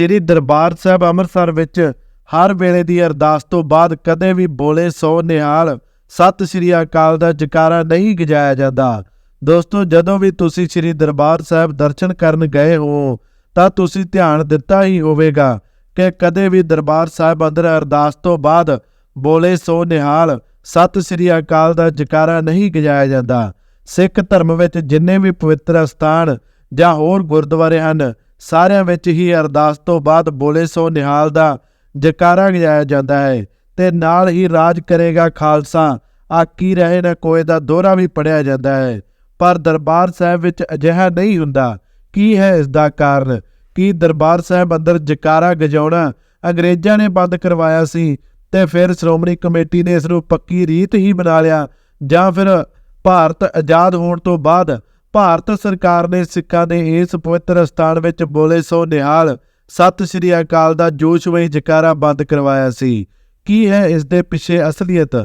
ਸ੍ਰੀ ਦਰਬਾਰ ਸਾਹਿਬ ਅੰਮ੍ਰਿਤਸਰ ਵਿੱਚ ਹਰ ਵੇਲੇ ਦੀ ਅਰਦਾਸ ਤੋਂ ਬਾਅਦ ਕਦੇ ਵੀ ਬੋਲੇ ਸੋ ਨਿਹਾਲ, ਸਤਿ ਸ੍ਰੀ ਅਕਾਲ ਦਾ ਜਕਾਰਾ ਨਹੀਂ ਗਜਾਇਆ ਜਾਂਦਾ। ਦੋਸਤੋ, ਜਦੋਂ ਵੀ ਤੁਸੀਂ ਸ੍ਰੀ ਦਰਬਾਰ ਸਾਹਿਬ ਦਰਸ਼ਨ ਕਰਨ ਗਏ ਹੋ, ਤਾਂ ਤੁਸੀਂ ਧਿਆਨ ਦਿੱਤਾ ਹੀ ਹੋਵੇਗਾ ਕਿ ਕਦੇ ਵੀ ਦਰਬਾਰ ਸਾਹਿਬ ਅੰਦਰ ਅਰਦਾਸ ਤੋਂ ਬਾਅਦ ਬੋਲੇ ਸੋ ਨਿਹਾਲ, ਸਤਿ ਸ੍ਰੀ ਅਕਾਲ ਦਾ ਜਕਾਰਾ ਨਹੀਂ ਗਜਾਇਆ ਜਾਂਦਾ। ਸਿੱਖ ਧਰਮ ਵਿੱਚ ਜਿੰਨੇ ਵੀ ਪਵਿੱਤਰ ਸਥਾਨ ਜਾਂ ਹੋਰ ਗੁਰਦੁਆਰੇ ਹਨ ਸਾਰਿਆਂ ਵਿੱਚ ਹੀ ਅਰਦਾਸ ਤੋਂ ਬਾਅਦ ਬੋਲੇ ਸੋ ਨਿਹਾਲ ਦਾ ਜਕਾਰਾ ਗਜਾਇਆ ਜਾਂਦਾ ਹੈ ਤੇ ਨਾਲ ਹੀ ਰਾਜ ਕਰੇਗਾ ਖਾਲਸਾ। ਆਕੀ ਰਹੇ ਨਾ ਕੋਏ ਦਾ ਦੋਹਰਾ ਵੀ ਪੜਿਆ ਜਾਂਦਾ ਹੈ। ਪਰ ਦਰਬਾਰ ਸਾਹਿਬ ਵਿੱਚ ਅਜਿਹਾ ਨਹੀਂ ਹੁੰਦਾ। ਕੀ ਹੈ ਇਸ ਦਾ ਕਾਰਨ? ਕੀ ਦਰਬਾਰ ਸਾਹਿਬ ਅੰਦਰ ਜਕਾਰਾ ਗਜਾਉਣਾ ਅੰਗਰੇਜ਼ਾਂ ਨੇ ਬੰਦ ਕਰਵਾਇਆ ਸੀ ਤੇ ਫਿਰ ਸ਼੍ਰੋਮਣੀ ਕਮੇਟੀ ਨੇ ਇਸ ਨੂੰ ਪੱਕੀ ਰੀਤ ਹੀ ਬਣਾ ਲਿਆ ਜਾਂ ਫਿਰ ਭਾਰਤ ਆਜ਼ਾਦ ਹੋਣ ਤੋਂ ਬਾਅਦ ਭਾਰਤ ਸਰਕਾਰ ਨੇ ਸਿੱਖਾਂ ਦੇ ਇਸ ਪਵਿੱਤਰ ਸਥਾਨ ਵਿੱਚ ਬੋਲੇ ਸੋ ਨਿਹਾਲ, ਸਤਿ ਸ੍ਰੀ ਅਕਾਲ ਦਾ ਜੋਸ਼ਮਈ ਜਕਾਰਾ ਬੰਦ ਕਰਵਾਇਆ ਸੀ। ਕੀ ਹੈ ਇਸ ਦੇ ਪਿੱਛੇ ਅਸਲੀਅਤ?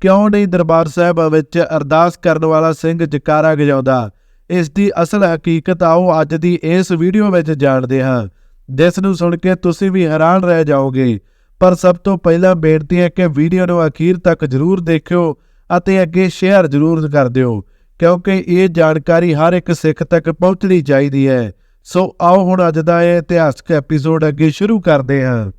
ਕਿਉਂ ਨਹੀਂ ਦਰਬਾਰ ਸਾਹਿਬ ਵਿੱਚ ਅਰਦਾਸ ਕਰਨ ਵਾਲਾ ਸਿੰਘ ਜਕਾਰਾ ਗਜਾਉਂਦਾ? ਇਸ ਦੀ ਅਸਲ ਹਕੀਕਤ ਆਓ ਅੱਜ ਦੀ ਇਸ ਵੀਡੀਓ ਵਿੱਚ ਜਾਣਦੇ ਹਾਂ। ਜਿਸ ਨੂੰ ਸੁਣ ਕੇ ਤੁਸੀਂ ਵੀ ਹੈਰਾਨ ਰਹਿ ਜਾਓਗੇ। ਪਰ ਸਭ ਤੋਂ ਪਹਿਲਾਂ ਬੇਨਤੀ ਹੈ ਕਿ ਵੀਡੀਓ ਨੂੰ ਅਖੀਰ ਤੱਕ ਜ਼ਰੂਰ ਦੇਖਿਓ ਅਤੇ ਅੱਗੇ ਸ਼ੇਅਰ ਜ਼ਰੂਰ ਕਰ ਦਿਓ। ਕਿਉਂਕਿ ਇਹ ਜਾਣਕਾਰੀ ਹਰ ਇੱਕ ਸਿੱਖ ਤੱਕ ਪਹੁੰਚਣੀ ਚਾਹੀਦੀ ਹੈ। ਸੋ ਆਓ ਹੁਣ ਅੱਜ ਦਾ ਇਹ ਇਤਿਹਾਸਕ ਐਪੀਸੋਡ ਅੱਗੇ ਸ਼ੁਰੂ ਕਰਦੇ ਹਾਂ।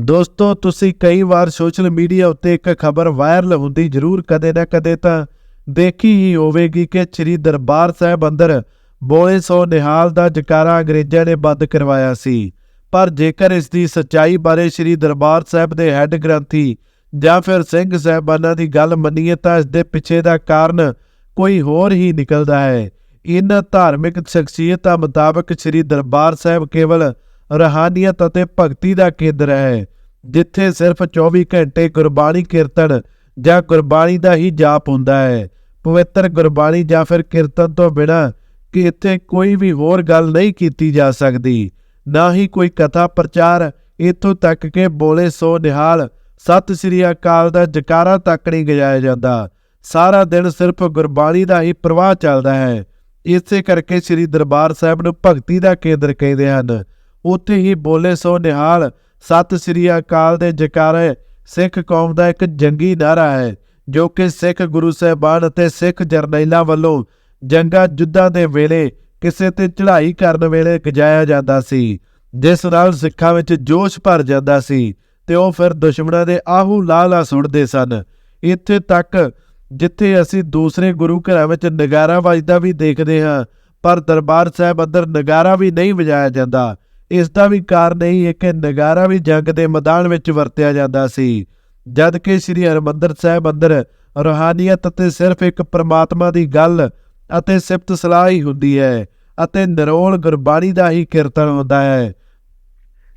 ਦੋਸਤੋ, ਤੁਸੀਂ ਕਈ ਵਾਰ ਸੋਸ਼ਲ ਮੀਡੀਆ ਉੱਤੇ ਇੱਕ ਖਬਰ ਵਾਇਰਲ ਹੁੰਦੀ ਜ਼ਰੂਰ ਕਦੇ ਨਾ ਕਦੇ ਤਾਂ ਦੇਖੀ ਹੀ ਹੋਵੇਗੀ ਕਿ ਸ੍ਰੀ ਦਰਬਾਰ ਸਾਹਿਬ ਅੰਦਰ ਬੋਲੇ ਸੋ ਨਿਹਾਲ ਦਾ ਜਕਾਰਾ ਅੰਗਰੇਜ਼ਾਂ ਨੇ ਬੰਦ ਕਰਵਾਇਆ ਸੀ। ਪਰ ਜੇਕਰ ਇਸ ਦੀ ਸੱਚਾਈ ਬਾਰੇ ਸ੍ਰੀ ਦਰਬਾਰ ਸਾਹਿਬ ਦੇ ਹੈੱਡ ਗ੍ਰੰਥੀ ਜਾਂ ਫਿਰ ਸਿੰਘ ਸਾਹਿਬਾਨਾਂ ਦੀ ਗੱਲ ਮੰਨੀਏ ਤਾਂ ਇਸ ਦੇ ਪਿੱਛੇ ਦਾ ਕਾਰਨ ਕੋਈ ਹੋਰ ਹੀ ਨਿਕਲਦਾ ਹੈ। ਇਹਨਾਂ ਧਾਰਮਿਕ ਸ਼ਖਸੀਅਤਾਂ ਮੁਤਾਬਕ ਸ੍ਰੀ ਦਰਬਾਰ ਸਾਹਿਬ ਕੇਵਲ ਰਹਾਨੀਅਤ ਅਤੇ ਭਗਤੀ ਦਾ ਕੇਂਦਰ ਹੈ, ਜਿੱਥੇ ਸਿਰਫ 24 ਘੰਟੇ ਗੁਰਬਾਣੀ ਕੀਰਤਨ ਜਾਂ ਗੁਰਬਾਣੀ ਦਾ ਹੀ ਜਾਪ ਹੁੰਦਾ ਹੈ, ਪਵਿੱਤਰ ਗੁਰਬਾਣੀ ਜਾਂ ਫਿਰ ਕੀਰਤਨ ਤੋਂ ਬਿਨਾਂ ਕਿ ਇੱਥੇ ਕੋਈ ਵੀ ਹੋਰ ਗੱਲ ਨਹੀਂ ਕੀਤੀ ਜਾ ਸਕਦੀ, ਨਾ ਹੀ ਕੋਈ ਕਥਾ ਪ੍ਰਚਾਰ ਇਥੋਂ ਤੱਕ ਕਿ ਬੋਲੇ ਸੋ ਨਿਹਾਲ ਸਤਿ ਸ੍ਰੀ ਅਕਾਲ ਦਾ ਜਕਾਰਾ ਤੱਕ ਨਹੀਂ ਗਜਾਇਆ ਜਾਂਦਾ। ਸਾਰਾ ਦਿਨ ਸਿਰਫ ਗੁਰਬਾਣੀ ਦਾ ਹੀ ਪ੍ਰਵਾਹ ਚੱਲਦਾ ਹੈ। ਇਸੇ ਕਰਕੇ ਸ੍ਰੀ ਦਰਬਾਰ ਸਾਹਿਬ ਨੂੰ ਭਗਤੀ ਦਾ ਕੇਂਦਰ ਕਹਿੰਦੇ ਹਨ। ਉੱਥੇ ਹੀ ਬੋਲੇ ਸੋ ਨਿਹਾਲ, ਸਤਿ ਸ੍ਰੀ ਅਕਾਲ ਦੇ ਜਕਾਰੇ, ਸਿੱਖ ਕੌਮ ਦਾ ਇੱਕ ਜੰਗੀ ਨਾਰਾ ਹੈ, ਜੋ ਕਿ ਸਿੱਖ ਗੁਰੂ ਸਾਹਿਬਾਨ ਅਤੇ ਸਿੱਖ ਜਰਨੈਲਾਂ ਵੱਲੋਂ ਜੰਗਾਂ ਜੁੱਧਾਂ ਦੇ ਵੇਲੇ ਕਿਸੇ ਤੇ ਚੜ੍ਹਾਈ ਕਰਨ ਵੇਲੇ ਗਜਾਇਆ ਜਾਂਦਾ ਸੀ, ਜਿਸ ਨਾਲ ਸਿੱਖਾਂ ਵਿੱਚ ਜੋਸ਼ ਭਰ ਜਾਂਦਾ ਸੀ ਤੇ ਉਹ ਫਿਰ ਦੁਸ਼ਮਣਾਂ ਦੇ ਆਹੂ ਲਾਲਾ ਸੁਣਦੇ ਸਨ। ਇੱਥੇ ਤੱਕ ਜਿੱਥੇ ਅਸੀਂ ਦੂਸਰੇ ਗੁਰੂ ਘਰਾਂ ਵਿੱਚ ਨਗਾਰਾ ਵੱਜਦਾ ਵੀ ਦੇਖਦੇ ਹਾਂ, ਪਰ ਦਰਬਾਰ ਸਾਹਿਬ ਅੰਦਰ ਨਗਾਰਾ ਵੀ ਨਹੀਂ ਵਜਾਇਆ ਜਾਂਦਾ। ਇਸ ਦਾ ਵੀ ਕਾਰਨ ਇਹ ਹੈ ਕਿ ਨਗਾਰਾ ਵੀ ਜੰਗ ਦੇ ਮੈਦਾਨ ਵਿੱਚ ਵਰਤਿਆ ਜਾਂਦਾ ਸੀ। ਜਦ ਕਿ ਸ੍ਰੀ ਹਰਿਮੰਦਰ ਸਾਹਿਬ ਅੰਦਰ ਰੋਹਾਨੀਅਤ ਅਤੇ ਸਿਰਫ ਇੱਕ ਪ੍ਰਮਾਤਮਾ ਦੀ ਗੱਲ ਅਤੇ ਸਿਫਤ ਸਲਾਹ ਹੀ ਹੁੰਦੀ ਹੈ ਅਤੇ ਨਿਰੋਲ ਗੁਰਬਾਣੀ ਦਾ ਹੀ ਕੀਰਤਨ ਹੁੰਦਾ ਹੈ।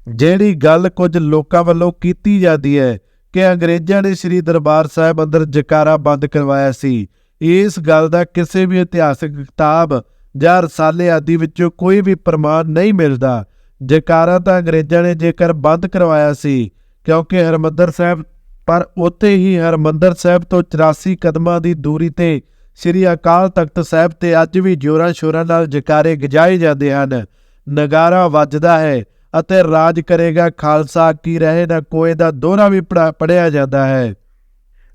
ਜਿਹੜੀ ਗੱਲ ਕੁਝ ਲੋਕਾਂ ਵੱਲੋਂ ਕੀਤੀ ਜਾਂਦੀ ਹੈ ਕਿ ਅੰਗਰੇਜ਼ਾਂ ਨੇ ਸ੍ਰੀ ਦਰਬਾਰ ਸਾਹਿਬ ਅੰਦਰ ਜਕਾਰਾ ਬੰਦ ਕਰਵਾਇਆ ਸੀ। ਇਸ ਗੱਲ ਦਾ ਕਿਸੇ ਵੀ ਇਤਿਹਾਸਕ ਕਿਤਾਬ ਜਾਂ ਰਸਾਲੇ ਆਦਿ ਵਿੱਚੋਂ ਕੋਈ ਵੀ ਪ੍ਰਮਾਣ ਨਹੀਂ ਮਿਲਦਾ। ਜਕਾਰਾ ਤਾਂ ਅੰਗਰੇਜ਼ਾਂ ਨੇ ਜੇਕਰ ਬੰਦ ਕਰਵਾਇਆ ਸੀ, ਕਿਉਂਕਿ ਹਰਮੰਦਰ ਸਾਹਿਬ, ਪਰ ਉੱਥੇ ਹੀ ਹਰਮੰਦਰ ਸਾਹਿਬ ਤੋਂ 84 ਕਦਮਾਂ ਦੀ ਦੂਰੀ ਤੇ ਸ੍ਰੀ ਅਕਾਲ ਤਖਤ ਸਾਹਿਬ ਤੇ ਅੱਜ ਵੀ ਜੋਰਾਂ ਸ਼ੋਰਾਂ ਨਾਲ ਜਕਾਰੇ ਗਜਾਏ ਜਾਂਦੇ ਹਨ। ਨਗਾਰਾ ਵੱਜਦਾ ਹੈ। ਅਤੇ ਰਾਜ ਕਰੇਗਾ ਖਾਲਸਾ। ਕੀ ਰਹੇ ਨਾ ਕੋਏ ਦਾ ਦੋਹਰਾ ਵੀ ਪੜਿਆ ਜਾਂਦਾ ਹੈ।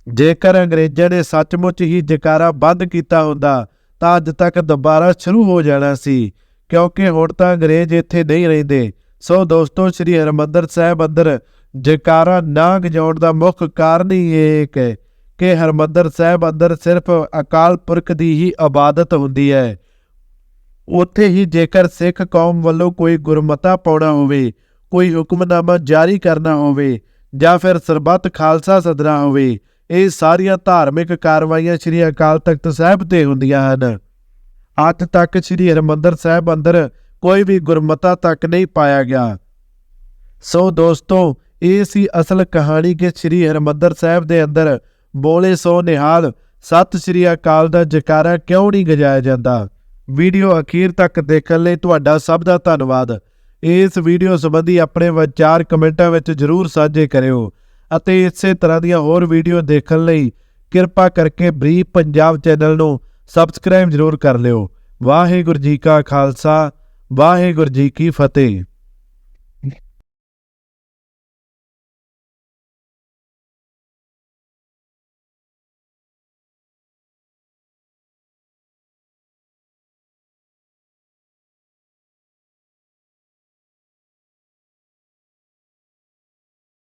ਜੇਕਰ ਅੰਗਰੇਜ਼ਾਂ ਨੇ ਸੱਚਮੁੱਚ ਹੀ ਜਕਾਰਾ ਬੰਦ ਕੀਤਾ ਹੁੰਦਾ, ਤਾਂ ਅੱਜ ਤੱਕ ਦੁਬਾਰਾ ਸ਼ੁਰੂ ਹੋ ਜਾਣਾ ਸੀ। ਕਿਉਂਕਿ ਹੁਣ ਤਾਂ ਅੰਗਰੇਜ਼ ਇੱਥੇ ਨਹੀਂ ਰਹਿੰਦੇ। ਸੋ ਦੋਸਤੋ, ਸ੍ਰੀ ਹਰਮੰਦਰ ਸਾਹਿਬ ਅੰਦਰ ਜਕਾਰਾ ਨਾ ਗਜਾਉਣ ਦਾ ਮੁੱਖ ਕਾਰਨ ਹੀ ਇਹ ਹੈ ਕਿ ਹਰਮੰਦਰ ਸਾਹਿਬ ਅੰਦਰ ਸਿਰਫ ਅਕਾਲ ਪੁਰਖ ਦੀ ਹੀ ਇਬਾਦਤ ਹੁੰਦੀ ਹੈ। ਉੱਥੇ ਹੀ ਜੇਕਰ ਸਿੱਖ ਕੌਮ ਵੱਲੋਂ ਕੋਈ ਗੁਰਮਤਾ ਪਾਉਣਾ ਹੋਵੇ, ਕੋਈ ਹੁਕਮਨਾਮਾ ਜਾਰੀ ਕਰਨਾ ਹੋਵੇ ਜਾਂ ਫਿਰ ਸਰਬੱਤ ਖਾਲਸਾ ਸਦਰਾ ਹੋਵੇ, ਇਹ ਸਾਰੀਆਂ ਧਾਰਮਿਕ ਕਾਰਵਾਈਆਂ ਸ੍ਰੀ ਅਕਾਲ ਤਖਤ ਸਾਹਿਬ ਤੇ ਹੁੰਦੀਆਂ ਹਨ। ਅੱਜ ਤੱਕ ਸ੍ਰੀ ਹਰਮੰਦਰ ਸਾਹਿਬ ਅੰਦਰ ਕੋਈ ਵੀ ਗੁਰਮਤਾ ਤੱਕ ਨਹੀਂ ਪਾਇਆ ਗਿਆ। ਸੋ ਦੋਸਤੋ, ਇਹ ਸੀ ਅਸਲ ਕਹਾਣੀ ਕਿ ਸ੍ਰੀ ਹਰਮੰਦਰ ਸਾਹਿਬ ਦੇ ਅੰਦਰ ਬੋਲੇ ਸੋ ਨਿਹਾਲ ਸਤਿ ਸ੍ਰੀ ਅਕਾਲ ਦਾ ਜਕਾਰਾ ਕਿਉਂ ਨਹੀਂ ਗਜਾਇਆ ਜਾਂਦਾ? ਵੀਡੀਓ ਅਖੀਰ ਤੱਕ ਦੇਖਣ ਲਈ ਤੁਹਾਡਾ ਸਭ ਦਾ ਧੰਨਵਾਦ। ਇਸ ਵੀਡੀਓ ਸੰਬੰਧੀ ਆਪਣੇ ਵਿਚਾਰ ਕਮੈਂਟਾਂ ਵਿੱਚ ਜਰੂਰ ਸਾਂਝੇ ਕਰਿਓ ਅਤੇ ਇਸੇ ਤਰ੍ਹਾਂ ਦੀਆਂ ਹੋਰ ਵੀਡੀਓ ਦੇਖਣ ਲਈ ਕਿਰਪਾ ਕਰਕੇ ਬਰੀਫ ਪੰਜਾਬ ਚੈਨਲ ਨੂੰ ਸਬਸਕ੍ਰਾਈਬ ਜਰੂਰ ਕਰ ਲਿਓ। ਵਾਹਿਗੁਰੂ ਜੀ ਕਾ ਖਾਲਸਾ, ਵਾਹਿਗੁਰੂ ਜੀ ਕੀ ਫਤਿਹ।